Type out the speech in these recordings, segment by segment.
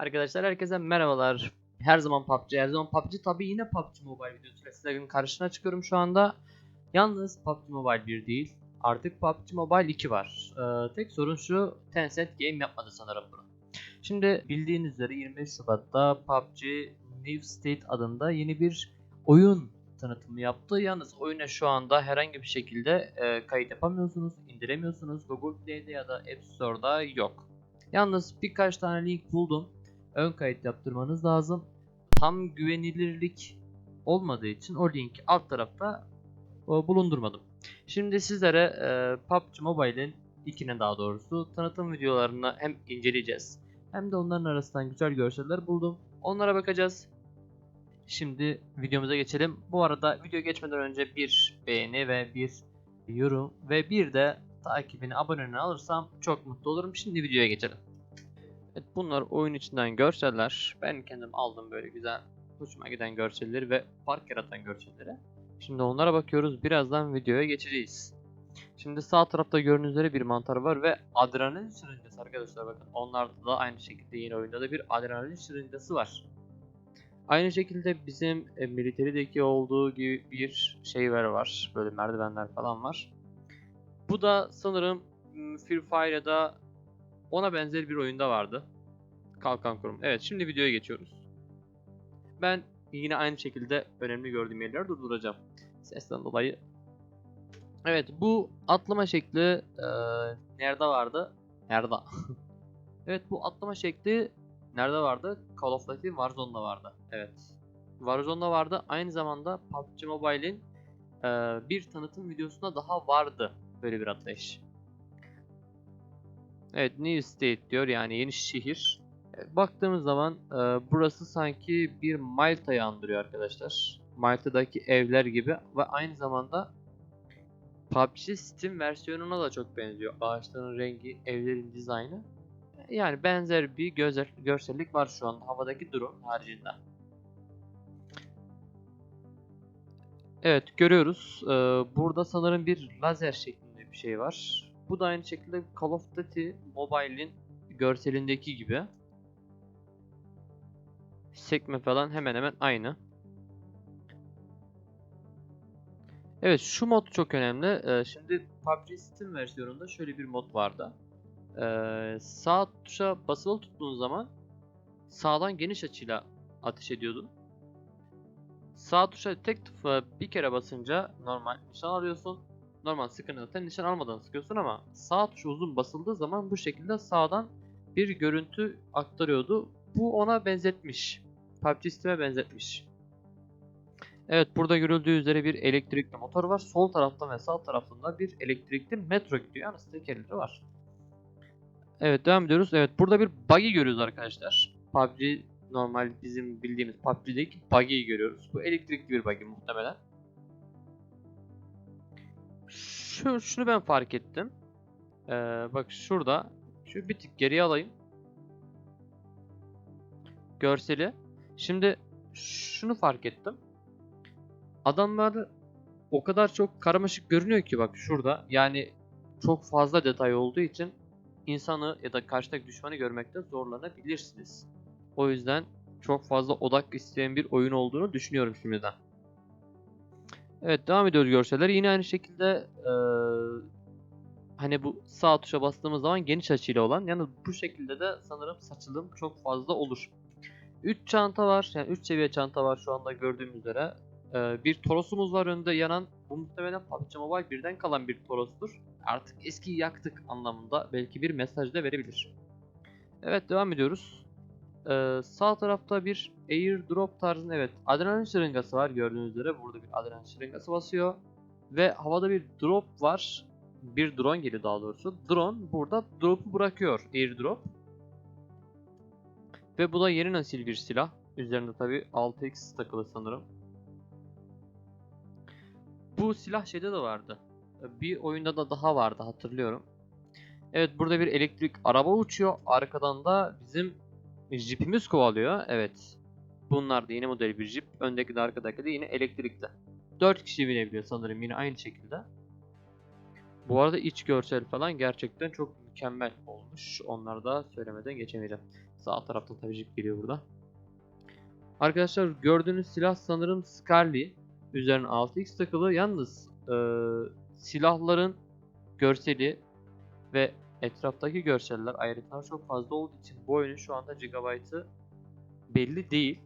Arkadaşlar herkese merhabalar. Her zaman PUBG, her zaman PUBG. Tabi yine PUBG Mobile videosuyla sizlerin karşısına çıkıyorum şu anda. Yalnız PUBG Mobile 1 değil. Artık PUBG Mobile 2 var. Ee, tek sorun şu, Tencent Game yapmadı sanırım bunu. Şimdi bildiğiniz üzere 25 Şubat'ta PUBG New State adında yeni bir oyun tanıtımı yaptı. Yalnız oyuna şu anda herhangi bir şekilde e, kayıt yapamıyorsunuz, indiremiyorsunuz. Google Play'de ya da App Store'da yok. Yalnız birkaç tane link buldum. Ön kayıt yaptırmanız lazım. Tam güvenilirlik olmadığı için o linki alt tarafta e, bulundurmadım. Şimdi sizlere e, PUBG Mobile'in ikine daha doğrusu tanıtım videolarını hem inceleyeceğiz hem de onların arasından güzel görseller buldum. Onlara bakacağız. Şimdi videomuza geçelim. Bu arada video geçmeden önce bir beğeni ve bir yorum ve bir de takibini aboneliğini alırsam çok mutlu olurum. Şimdi videoya geçelim. Evet bunlar oyun içinden görseller. Ben kendim aldım böyle güzel hoşuma giden görselleri ve fark yaratan görselleri. Şimdi onlara bakıyoruz. Birazdan videoya geçeceğiz. Şimdi sağ tarafta gördüğünüz üzere bir mantar var ve adrenalin şırıngası arkadaşlar bakın. Onlarda da aynı şekilde yeni oyunda da bir adrenalin şırıngası var. Aynı şekilde bizim e, military'deki olduğu gibi bir şeyler var. Böyle merdivenler falan var. Bu da sanırım Free Fire'da ona benzer bir oyunda vardı. Kalkan kurum. Evet şimdi videoya geçiyoruz. Ben yine aynı şekilde önemli gördüğüm yerleri durduracağım. Sesten dolayı. Evet bu atlama şekli eee, nerede vardı? Nerede? evet bu atlama şekli nerede vardı? Call of Duty Warzone'da vardı. Evet. Warzone'da vardı. Aynı zamanda PUBG Mobile'in eee, bir tanıtım videosunda daha vardı böyle bir atlayış. Evet New State diyor yani yeni şehir. E, Baktığımız zaman e, burası sanki bir Malta'yı andırıyor arkadaşlar. Malta'daki evler gibi ve aynı zamanda PUBG Steam versiyonuna da çok benziyor. Ağaçların rengi, evlerin dizaynı. E, Yani benzer bir gözel, görsellik var şu an havadaki drone haricinde. Evet görüyoruz. E, burada sanırım bir lazer şeklinde bir şey var. Bu da aynı şekilde Call of Duty Mobile'in görselindeki gibi. Sekme falan hemen hemen aynı. Evet şu mod çok önemli. Ee, şimdi PUBG Steam versiyonunda şöyle bir mod vardı. Ee, sağ tuşa basılı tuttuğun zaman sağdan geniş açıyla ateş ediyordun. Sağ tuşa tek bir kere basınca normal nişan alıyorsun. Normal sıkıntıda nişan almadan sıkıyorsun ama sağ tuş uzun basıldığı zaman bu şekilde sağdan bir görüntü aktarıyordu. Bu ona benzetmiş. PUBG Steam'e benzetmiş. Evet burada görüldüğü üzere bir elektrikli motor var. Sol tarafta ve sağ tarafında bir elektrikli metro gidiyor. Yani tekerleri var. Evet devam ediyoruz. Evet burada bir buggy görüyoruz arkadaşlar. PUBG normal bizim bildiğimiz PUBG'deki buggy'yi görüyoruz. Bu elektrikli bir buggy muhtemelen. Şu, şunu ben fark ettim. Ee, bak şurada. Şu bir tık geriye alayım. Görseli. Şimdi şunu fark ettim. Adamlar o kadar çok karmaşık görünüyor ki bak şurada. Yani çok fazla detay olduğu için insanı ya da karşıdaki düşmanı görmekte zorlanabilirsiniz. O yüzden çok fazla odak isteyen bir oyun olduğunu düşünüyorum şimdiden. Evet devam ediyoruz görseller. Yine aynı şekilde eee, hani bu sağ tuşa bastığımız zaman geniş açıyla olan yani bu şekilde de sanırım saçılım çok fazla olur. 3 çanta var. Yani 3 seviye çanta var şu anda gördüğüm üzere. Eee, bir torosumuz var önde yanan. Bu muhtemelen PUBG Mobile birden kalan bir torostur. Artık eskiyi yaktık anlamında belki bir mesaj da verebilir. Evet devam ediyoruz. Ee, sağ tarafta bir airdrop tarzında evet adrenalin şırıngası var. Gördüğünüz üzere burada bir adrenalin şırıngası basıyor. Ve havada bir drop var. Bir drone geliyor daha doğrusu. Drone burada drop'u bırakıyor airdrop ve bu da yeni nesil bir silah. Üzerinde tabi 6x takılı sanırım. Bu silah şeyde de vardı. Bir oyunda da daha vardı hatırlıyorum. Evet burada bir elektrik araba uçuyor. Arkadan da bizim Jeep'imiz kovalıyor. Evet. Bunlar da yeni model bir Jeep. Öndeki de arkadaki de yine elektrikli. 4 kişi binebiliyor sanırım yine aynı şekilde. Bu arada iç görsel falan gerçekten çok mükemmel olmuş. Onları da söylemeden geçemeyeceğim. Sağ tarafta tabii jip geliyor burada. Arkadaşlar gördüğünüz silah sanırım Scarly. Üzerine 6x takılı. Yalnız eee, silahların görseli ve etraftaki görseller ayrıntılar çok fazla olduğu için bu oyunun şu anda gigabaytı belli değil.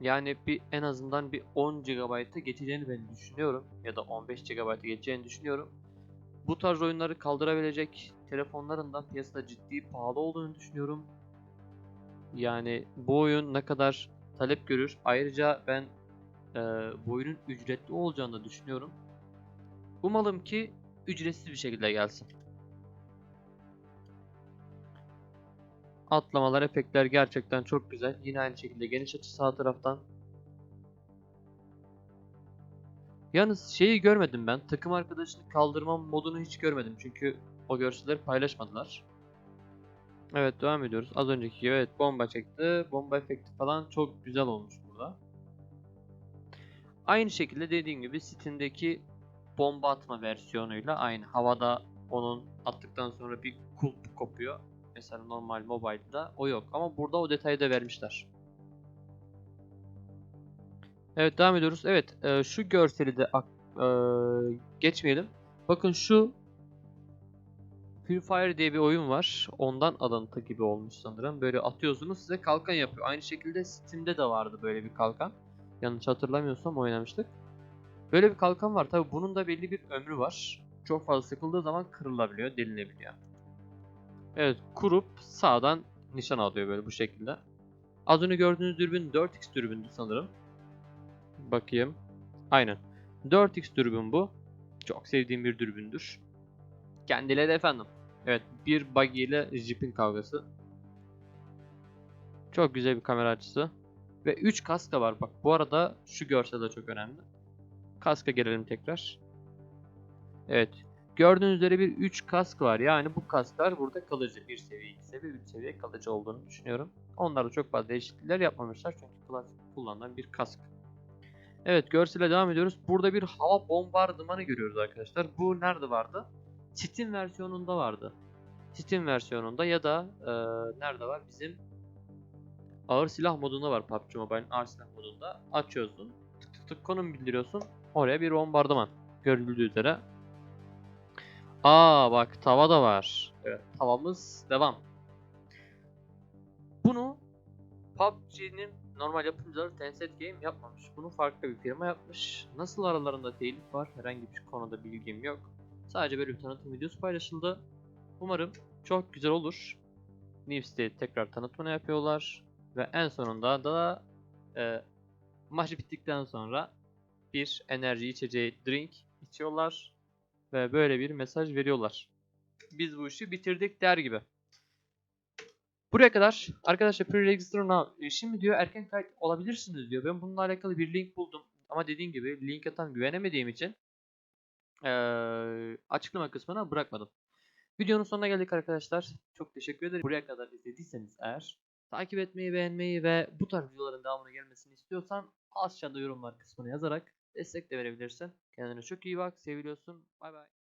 Yani bir en azından bir 10 GB'a geçeceğini ben düşünüyorum ya da 15 GB'a geçeceğini düşünüyorum. Bu tarz oyunları kaldırabilecek telefonların da piyasada ciddi pahalı olduğunu düşünüyorum. Yani bu oyun ne kadar talep görür. Ayrıca ben eee bu oyunun ücretli olacağını da düşünüyorum. Umalım ki ücretsiz bir şekilde gelsin. Atlamalar, efektler gerçekten çok güzel. Yine aynı şekilde geniş açı sağ taraftan. Yalnız şeyi görmedim ben. Takım arkadaşını kaldırma modunu hiç görmedim. Çünkü o görselleri paylaşmadılar. Evet devam ediyoruz. Az önceki gibi evet bomba çekti. Bomba efekti falan çok güzel olmuş burada. Aynı şekilde dediğim gibi Steam'deki bomba atma versiyonuyla aynı. Havada onun attıktan sonra bir kulp kopuyor. Mesela normal mobile'da o yok. Ama burada o detayı da vermişler. Evet devam ediyoruz. Evet e, şu görseli de e, geçmeyelim. Bakın şu Fire diye bir oyun var. Ondan alıntı gibi olmuş sanırım. Böyle atıyorsunuz size kalkan yapıyor. Aynı şekilde Steam'de de vardı böyle bir kalkan. Yanlış hatırlamıyorsam oynamıştık. Böyle bir kalkan var. Tabi bunun da belli bir ömrü var. Çok fazla sıkıldığı zaman kırılabiliyor, delinebiliyor. Evet, kurup sağdan nişan alıyor böyle bu şekilde. Az önce gördüğünüz dürbün 4x dürbündü sanırım. Bakayım. Aynen. 4x dürbün bu. Çok sevdiğim bir dürbündür. Kendileri efendim. Evet, bir buggy ile jeep'in kavgası. Çok güzel bir kamera açısı. Ve 3 kaska var. Bak bu arada şu görsel de çok önemli. Kaska gelelim tekrar. Evet. Gördüğünüz üzere bir 3 kask var. Yani bu kasklar burada kalıcı. 1 seviye, 2 seviye, 3 seviye kalıcı olduğunu düşünüyorum. Onlarda çok fazla değişiklikler yapmamışlar. Çünkü klasik kullanılan bir kask. Evet görsele devam ediyoruz. Burada bir hava bombardımanı görüyoruz arkadaşlar. Bu nerede vardı? Steam versiyonunda vardı. Steam versiyonunda ya da e, nerede var? Bizim ağır silah modunda var PUBG Mobile'in ağır silah modunda. Açıyorsun. Tık tık tık konum bildiriyorsun. Oraya bir bombardıman. Görüldüğü üzere. Aa bak tava da var. Evet tavamız devam. Bunu PUBG'nin normal yapımcıları Tencent Game yapmamış. Bunu farklı bir firma yapmış. Nasıl aralarında telif var herhangi bir konuda bilgim yok. Sadece böyle bir tanıtım videosu paylaşıldı. Umarım çok güzel olur. Nipsey tekrar tanıtımını yapıyorlar. Ve en sonunda da e, maç bittikten sonra bir enerji içeceği drink içiyorlar. Ve böyle bir mesaj veriyorlar. Biz bu işi bitirdik der gibi. Buraya kadar arkadaşlar pre-register Şimdi diyor erken kayıt olabilirsiniz diyor. Ben bununla alakalı bir link buldum. Ama dediğim gibi linke tam güvenemediğim için eee, açıklama kısmına bırakmadım. Videonun sonuna geldik arkadaşlar. Çok teşekkür ederim. Buraya kadar izlediyseniz eğer takip etmeyi, beğenmeyi ve bu tarz videoların devamını gelmesini istiyorsan aşağıda yorumlar kısmına yazarak destek de verebilirsin. Kendine çok iyi bak. Seviliyorsun. Bay bay.